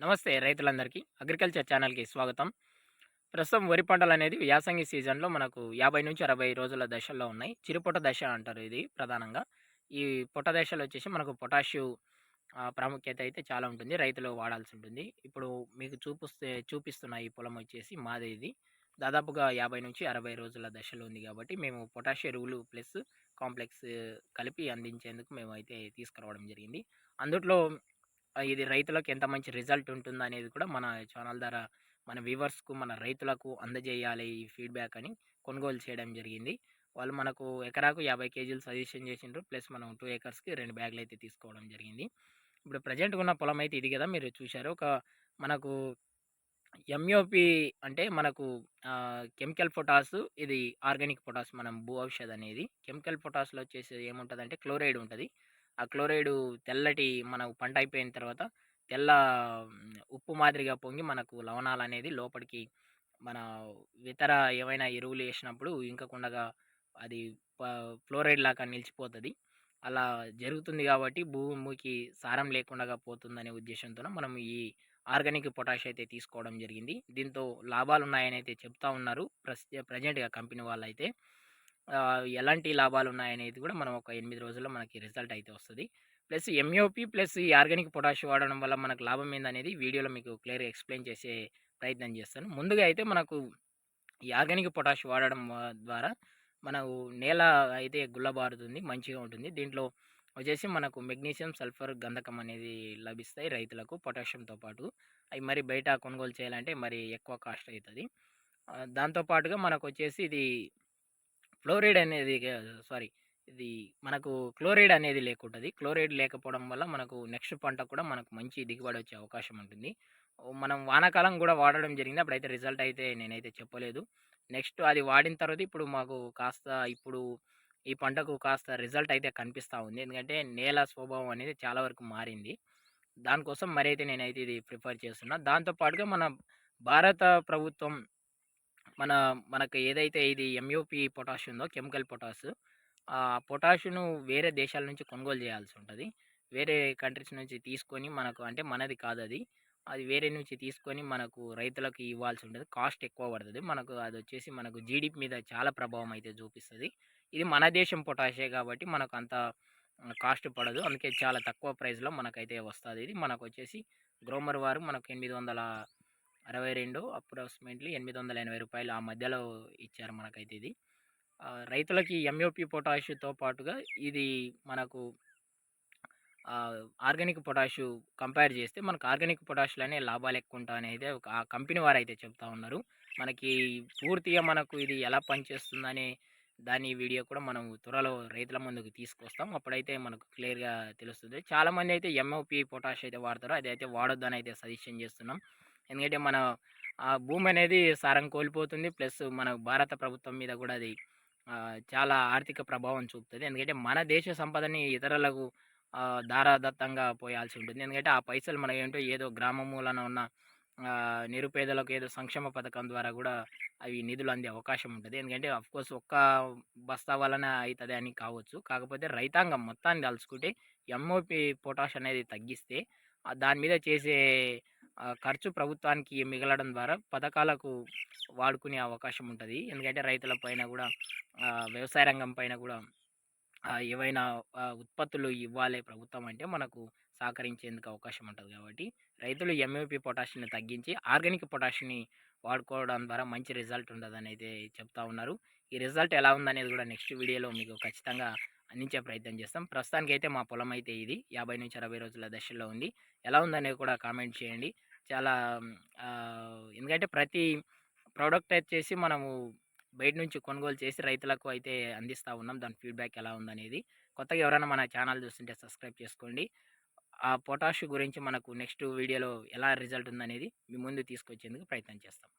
నమస్తే రైతులందరికీ. అగ్రికల్చర్ ఛానల్కి స్వాగతం. ప్రస్తుతం వరి పంటలు అనేది యాసంగి సీజన్లో మనకు యాభై నుంచి అరవై రోజుల దశల్లో ఉన్నాయి. చిరుపొట దశ అంటారు ఇది ప్రధానంగా. ఈ పొట దశలో వచ్చేసి మనకు పొటాషియు ప్రాముఖ్యత అయితే చాలా ఉంటుంది. రైతులు వాడాల్సి ఉంటుంది. ఇప్పుడు మీకు చూపిస్తే చూపిస్తున్న ఈ పొలం వచ్చేసి మాదే ఇది. దాదాపుగా యాభై నుంచి అరవై రోజుల దశలో ఉంది కాబట్టి మేము పొటాష్ ఎరువులు ప్లస్ కాంప్లెక్స్ కలిపి అందించేందుకు మేము అయితే తీసుకురావడం జరిగింది. అందుట్లో ఇది రైతులకు ఎంత మంచి రిజల్ట్ ఉంటుంది అనేది కూడా మన ఛానల్ ద్వారా మన వ్యూవర్స్కు మన రైతులకు అందజేయాలి ఈ ఫీడ్బ్యాక్ అని కొనుగోలు చేయడం జరిగింది. వాళ్ళు మనకు ఎకరాకు యాభై కేజీలు సజెషన్ చేసిండ్రు ప్లస్ మనం టూ ఏకర్స్కి రెండు బ్యాగులు అయితే తీసుకోవడం జరిగింది. ఇప్పుడు ప్రజెంట్గా ఉన్న పొలం అయితే ఇది కదా మీరు చూశారు. ఒక మనకు ఎంఓపి అంటే మనకు కెమికల్ పొటాస్ ఇది ఆర్గానిక్ పొటాస్ మనం భూ ఔషధ అనేది కెమికల్ పొటాస్లో వచ్చేసి ఏముంటుంది అంటే క్లోరైడ్ ఉంటుంది. ఆ క్లోరైడ్ తెల్లటి మనకు పంట అయిపోయిన తర్వాత తెల్ల ఉప్పు మాదిరిగా పొంగి మనకు లవణాలు అనేది లోపలికి మన ఇతర ఏమైనా ఎరువులు వేసినప్పుడు ఇంకకుండగా అది ఫ్లోరైడ్ లాగా నిలిచిపోతుంది. అలా జరుగుతుంది కాబట్టి భూమికి సారం లేకుండా పోతుందనే ఉద్దేశంతో మనం ఈ ఆర్గానిక్ పొటాష్ అయితే తీసుకోవడం జరిగింది. దీంతో లాభాలు ఉన్నాయని అయితే చెప్తా ఉన్నారు ప్రస్ ప్రజెంట్గా కంపెనీ వాళ్ళు అయితే ఎలాంటి లాభాలు ఉన్నాయనేది కూడా మనం ఒక ఎనిమిది రోజుల్లో మనకి రిజల్ట్ అయితే వస్తుంది. ప్లస్ ఎంఓపి ప్లస్ ఈ ఆర్గానిక్ పొటాష్ వాడడం వల్ల మనకు లాభం ఏందనేది వీడియోలో మీకు క్లియర్గా ఎక్స్ప్లెయిన్ చేసే ప్రయత్నం చేస్తాను. ముందుగా అయితే మనకు ఈ ఆర్గానిక్ పొటాష్ వాడడం ద్వారా మనకు నేల అయితే గుల్లబారుతుంది మంచిగా ఉంటుంది. దీంట్లో వచ్చేసి మనకు మెగ్నీషియం సల్ఫర్ గంధకం అనేది లభిస్తాయి రైతులకు పొటాషియంతో పాటు. అవి మరి బయట కొనుగోలు చేయాలంటే మరి ఎక్కువ కాస్ట్ అవుతుంది. దాంతోపాటుగా మనకు వచ్చేసి ఇది ఫ్లోరైడ్ అనేది సారీ ఇది మనకు క్లోరైడ్ అనేది లేకుంటుంది. క్లోరైడ్ లేకపోవడం వల్ల మనకు నెక్స్ట్ పంట కూడా మనకు మంచి దిగుబడి వచ్చే అవకాశం ఉంటుంది. మనం వానాకాలం కూడా వాడడం జరిగింది. అప్పుడైతే రిజల్ట్ అయితే నేనైతే చెప్పలేదు. నెక్స్ట్ అది వాడిన తర్వాత ఇప్పుడు మాకు కాస్త ఇప్పుడు ఈ పంటకు కాస్త రిజల్ట్ అయితే కనిపిస్తూ ఉంది. ఎందుకంటే నేల స్వభావం అనేది చాలా వరకు మారింది. దానికోసం మరి అయితే నేనైతే ఇది ప్రిఫర్ చేస్తున్నా. దాంతోపాటుగా మన భారత ప్రభుత్వం మన మనకు ఏదైతే ఇది ఎంయూపి పొటాష్ ఉందో కెమికల్ పొటాష్ ఆ పొటాషును వేరే దేశాల నుంచి కొనుగోలు చేయాల్సి ఉంటుంది. వేరే కంట్రీస్ నుంచి తీసుకొని మనకు అంటే మనది కాదు అది అది వేరే నుంచి తీసుకొని మనకు రైతులకు ఇవ్వాల్సి ఉంటుంది. కాస్ట్ ఎక్కువ పడుతుంది. మనకు అది వచ్చేసి మనకు జీడిపి మీద చాలా ప్రభావం అయితే చూపిస్తుంది. ఇది మన దేశం పొటాషే కాబట్టి మనకు అంత కాస్ట్ పడదు. అందుకే చాలా తక్కువ ప్రైస్లో మనకైతే వస్తుంది. ఇది మనకు వచ్చేసి గ్రోమర్ వారు మనకు ఎనిమిది వందల అరవై రెండు అప్రాక్సిమేట్లీ ఎనిమిది వందల ఎనభై రూపాయలు ఆ మధ్యలో ఇచ్చారు మనకైతే ఇది. రైతులకి ఎంఓపి పొటాషుతో పాటుగా ఇది మనకు ఆర్గానిక్ పొటాషు కంపేర్ చేస్తే మనకు ఆర్గానిక్ పొటాషులోనే లాభాలు ఎక్కువ ఉంటాయి అనేది ఒక ఆ కంపెనీ వారు అయితే చెప్తా ఉన్నారు. మనకి పూర్తిగా మనకు ఇది ఎలా పనిచేస్తుందనే దాని వీడియో కూడా మనం త్వరలో రైతుల ముందుకు తీసుకొస్తాం. అప్పుడైతే మనకు క్లియర్గా తెలుస్తుంది. చాలామంది అయితే ఎంఓపి పొటాష్ అయితే వాడతారో. అది అయితే వాడొద్దని అయితే సజెషన్ చేస్తున్నాం. ఎందుకంటే మన ఆ భూమి అనేది సారం కోల్పోతుంది. ప్లస్ మన భారత ప్రభుత్వం మీద కూడా అది చాలా ఆర్థిక ప్రభావం చూపుతుంది. ఎందుకంటే మన దేశ సంపదని ఇతరులకు ఆ, దారాదత్తంగా పోయాల్సి ఉంటుంది. ఎందుకంటే ఆ పైసలు మనకి ఏంటో ఏదో గ్రామమూలన ఉన్న నిరుపేదలకు ఏదో సంక్షేమ పథకం ద్వారా కూడా అవి నిధులు అందే అవకాశం ఉంటుంది. ఎందుకంటే కోర్స్ ఒక్క బస్తా వలన అవుతుంది అని కావచ్చు. కాకపోతే రైతాంగం మొత్తాన్ని తలుచుకుంటే ఎంఓపి పొటాష్ అనేది తగ్గిస్తే దాని మీద చేసే ఖర్చు ప్రభుత్వానికి మిగలడం ద్వారా పథకాలకు వాడుకునే అవకాశం ఉంటుంది. ఎందుకంటే రైతుల పైన కూడా వ్యవసాయ రంగం పైన కూడా ఏవైనా ఉత్పత్తులు ఇవ్వాలి ప్రభుత్వం అంటే మనకు సహకరించేందుకు అవకాశం ఉంటుంది కాబట్టి రైతులు ఎంఓపి పొటాషిని తగ్గించి ఆర్గానిక్ పొటాషిని వాడుకోవడం ద్వారా మంచి రిజల్ట్ ఉంటుందని అయితే చెప్తా ఉన్నారు. ఈ రిజల్ట్ ఎలా ఉందనేది కూడా నెక్స్ట్ వీడియోలో మీకు ఖచ్చితంగా అందించే ప్రయత్నం చేస్తాం. ప్రస్తుతానికి అయితే మా పొలం అయితే ఇది. యాభై నుంచి అరవై రోజుల దశలో ఉంది. ఎలా ఉందనేది కూడా కామెంట్ చేయండి. చాలా ఎందుకంటే ప్రతి ప్రోడక్ట్ వచ్చేసి మనము బయట నుంచి కొనుగోలు చేసి రైతులకు అయితే అందిస్తూ ఉన్నాం. దాని ఫీడ్బ్యాక్ ఎలా ఉందనేది. కొత్తగా ఎవరైనా మన ఛానల్ చూస్తుంటే సబ్స్క్రైబ్ చేసుకోండి. ఆ పొటాష్ గురించి మనకు నెక్స్ట్ వీడియోలో ఎలా రిజల్ట్ ఉందనేది మీ ముందు తీసుకొచ్చేందుకు ప్రయత్నం చేస్తాం.